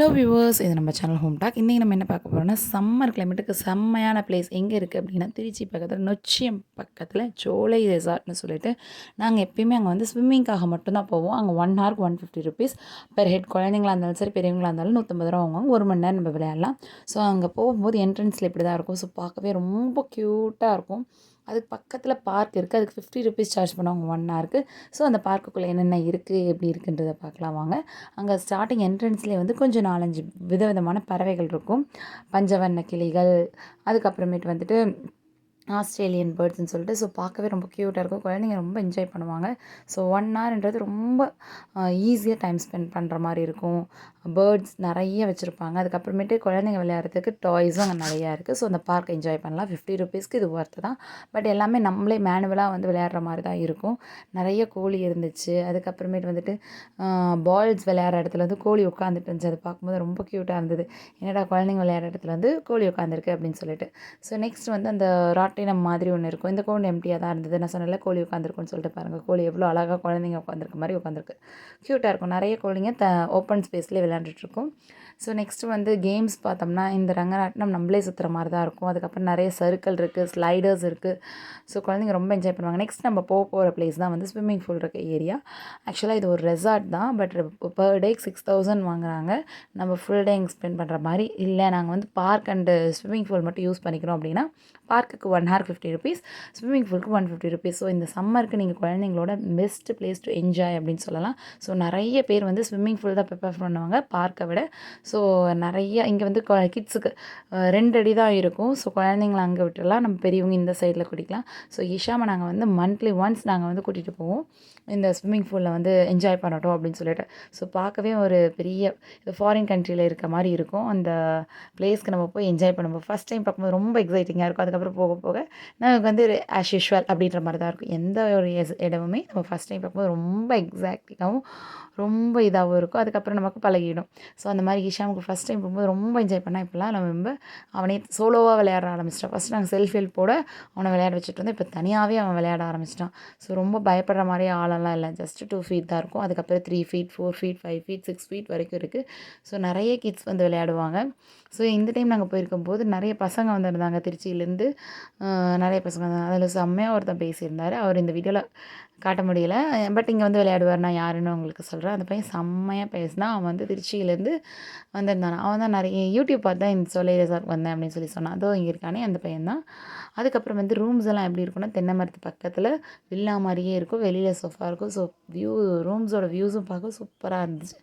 Hello viewers இது நம்ம channel home talk இன்றைக்கி நம்ம என்ன பார்க்க போகிறோம்னா சம்மர் கிளைமேட்டுக்கு செம்மையான பிளேஸ் எங்கே இருக்குது அப்படின்னா திருச்சி பக்கத்தில் நொச்சியம் பக்கத்தில் சோலை ரெசார்ட்னு சொல்லிட்டு நாங்கள் எப்பயுமே அங்கே வந்து ஸ்விம்மிங்காக மட்டும்தான் போவோம். அங்கே ஒன் ஹவருக்கு one fifty rupees per head குழந்தைங்களா இருந்தாலும் சரி பெரியவங்களா இருந்தாலும் நூற்றம்பது ரூபா வாங்குவாங்க. ஒரு மணி நேரம் நம்ம விளையாடலாம். ஸோ அங்கே போகும்போது என்ட்ரன்ஸில் இப்படி தான் இருக்கும். ஸோ பார்க்கவே ரொம்ப க்யூட்டாக இருக்கும். அதுக்கு பக்கத்தில் பார்க் இருக்குது அதுக்கு ஃபிஃப்டி ருபீஸ் சார்ஜ் பண்ணுவாங்க. ஒன் ஹவருக்கு ஸோ அந்த பார்க்குக்குள்ளே என்னென்ன இருக்குது எப்படி இருக்குன்றதை பார்க்கலாம் வாங்க. அங்கே ஸ்டார்டிங் என்ட்ரன்ஸ்லேயே வந்து கொஞ்சம் நாலஞ்சு விதவிதமான பறவைகள் இருக்கும். பஞ்சவர்ண கிளிகள் அதுக்கப்புறமேட்டு வந்துட்டு ஆஸ்திரேலியன் பேர்ட்ஸ்னு சொல்லிட்டு ஸோ பார்க்கவே ரொம்ப க்யூட்டாக இருக்கும். குழந்தைங்க ரொம்ப என்ஜாய் பண்ணுவாங்க. ஸோ ஒன் ஹவர்ன்றது ரொம்ப ஈஸியாக டைம் ஸ்பெண்ட் பண்ணுற மாதிரி இருக்கும். பேர்ட்ஸ் நிறைய வச்சுருப்பாங்க. அதுக்கப்புறமேட்டு குழந்தைங்க விளையாடுறதுக்கு டாய்ஸும் அங்கே நிறையா இருக்குது ஸோ அந்த பார்க் என்ஜாய் பண்ணலாம். ஃபிஃப்டி ருபீஸ்க்கு இது ஒர்த்து தான். பட் எல்லாமே நம்மளே மேனுவலாக வந்து விளையாடுற மாதிரி தான் இருக்கும். நிறைய கோழி இருந்துச்சு. அதுக்கப்புறமேட்டு வந்துட்டு பால்ஸ் விளையாடுற இடத்துல வந்து கோழி உட்காந்துட்டு இருந்துச்சு. அதை பார்க்கும்போது ரொம்ப க்யூட்டாக இருந்தது. என்னடா குழந்தைங்க விளையாடுற இடத்துல வந்து கோழி உட்காந்துருக்கு அப்படின்னு சொல்லிட்டு. ஸோ நெக்ஸ்ட் வந்து அந்த ராட் ராட்டினம் மாதிரி ஒன்று இருக்கும். இந்த கோன் எம்டியாக தான் இருந்தது? நான் சொன்னல கோழி உட்காந்துருக்குன்னு சொல்லிட்டு பாருங்கள் கோழி எவ்வளோ அழகாக குழந்தைங்க உட்காந்துருக்க மாதிரி உட்காந்துருக்கு க்யூட்டாக இருக்கும். நிறைய கோழிங்க த ஓப்பன் ஸ்பேஸ்லேயே விளையாண்டுட்ருக்கும் ஸோ நெக்ஸ்ட்டு வந்து கேம்ஸ் பார்த்தோம்னா இந்த ரங்கராட்டினம் நம்மளே சுற்றுற மாதிரி தான் இருக்கும். அதுக்கப்புறம் நிறைய சர்க்கிள் இருக்குது ஸ்லைடர்ஸ் இருக்குது ஸோ குழந்தைங்க ரொம்ப என்ஜாய் பண்ணுவாங்க. நெக்ஸ்ட் நம்ம போக போகிற பிளேஸ் தான் வந்து ஸ்விம்மிங் பூல் இருக்க ஏரியா ஆக்சுவலாக இது ஒரு ரெசார்ட் தான். பட் பர் டேக்கு சிக்ஸ் தௌசண்ட் வாங்குறாங்க. நம்ம ஃபுல் டே ஸ்பெண்ட் பண்ணுற மாதிரி இல்லை. நாங்கள் வந்து பார்க் அண்டு ஸ்விம்மிங் பூல் மட்டும் யூஸ் பண்ணிக்கிறோம் அப்படின்னா பார்க்குக்கு one hour fifty rupees swimming பூலுக்கு one fifty rupees so இந்த சம்மருக்கு நீங்கள் குழந்தைங்களோட பெஸ்ட் பிளேஸ் டு என்ஜாய் அப்படின்னு சொல்லலாம். ஸோ நிறைய பேர் வந்து ஸ்விம்மிங் பூல் தான் ப்ரிப்பேர் பண்ணுவாங்க பார்க்கை விட. ஸோ நிறைய இங்கே வந்து கிட்ஸுக்கு ரெண்டு அடி தான் இருக்கும். ஸோ குழந்தைங்கள அங்கே விட்டுலாம் நம்ம பெரியவங்க இந்த சைடில் குடிக்கலாம் ஸோ இஷாமை நாங்கள் வந்து மந்த்லி ஒன்ஸ் நாங்கள் வந்து கூட்டிகிட்டு போவோம். இந்த ஸ்விம்மிங் பூலில் வந்து என்ஜாய் பண்ணட்டும் அப்படின்னு சொல்லிட்டு. ஸோ பார்க்கவே ஒரு பெரிய ஃபாரின் கண்ட்ரியில் இருக்க மாதிரி இருக்கும். அந்த பிளேஸ்க்கு நம்ம போய் என்ஜாய் பண்ணுவோம். ஃபஸ்ட் டைம் பார்க்கும்போது ரொம்ப எக்ஸைட்டிங்காக இருக்கும். அதுக்கப்புறம் போக போக போக நமக்கு வந்து ஆஸ் யூஷுவல் அப்படின்ற மாதிரி தான் இருக்கும். எந்த ஒரு இடமுமே நம்ம ஃபஸ்ட் டைம் பார்க்கும்போது ரொம்ப எக்ஸாக்டிக்காகவும் ரொம்ப இதாகவும் இருக்கும். அதுக்கப்புறம் நமக்கு பழகிடும். ஸோ அந்த மாதிரி ஈஷாமுக்கு ஃபஸ்ட் டைம் போகும்போது ரொம்ப என்ஜாய் பண்ணால் இப்போலாம் நம்ம ரொம்ப அவனே சோலோவாக விளையாட ஆரம்பிச்சிட்டான். ஃபஸ்ட் நாங்கள் செல்ஃப் போட அவனை விளையாட வச்சுட்டு இருந்தோம் இப்போ தனியாகவே அவன் விளையாட ஆரம்பிச்சிட்டான். ஸோ ரொம்ப பயப்படுற மாதிரி ஆளெல்லாம் இல்லை. ஜஸ்ட் டூ ஃபீட் தான் இருக்கும். அதுக்கப்புறம் three feet four feet five feet six feet வரைக்கும் இருக்குது ஸோ நிறைய கிட்ஸ் வந்து விளையாடுவாங்க. ஸோ இந்த டைம் நாங்கள் போயிருக்கும் போது நிறைய பசங்க வந்திருந்தாங்க. திருச்சியிலேருந்து நிறைய பசங்க அதில் செம்மையாக ஒருத்தன் பேசியிருந்தார். அவர் இந்த வீடியோவில் காட்ட முடியல. பட் இங்கே வந்து விளையாடுவார் நான் யாருன்னு உங்களுக்கு சொல்கிறேன் அந்த பையன் செம்மையாக பேசினா அவன் வந்து திருச்சியிலேருந்து வந்திருந்தான். அவன் தான் நிறைய யூடியூப் பார்த்து தான் இந்த சொல்லி ரெசார்ட் வந்தேன் அப்படின்னு சொல்லி சொன்னான். அதோ இங்கே இருக்கானே அந்த பையன் தான். அதுக்கப்புறம் வந்து ரூம்ஸ் எல்லாம் எப்படி இருக்குன்னா தென்னை மரத்து பக்கத்தில் வில்லா மாதிரியே இருக்கும். வெளியில் சோஃபா இருக்கும். ஸோ வியூ ரூம்ஸோட வியூஸும் பார்க்க சூப்பராக இருந்துச்சு.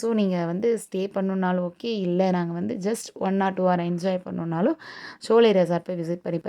ஸோ நீங்கள் வந்து ஸ்டே பண்ணணுன்னாலும் ஓகே இல்லை நாங்கள் வந்து just one hour two hour enjoy பண்ணணுன்னாலும் Solai resort போய் விசிட் பண்ணி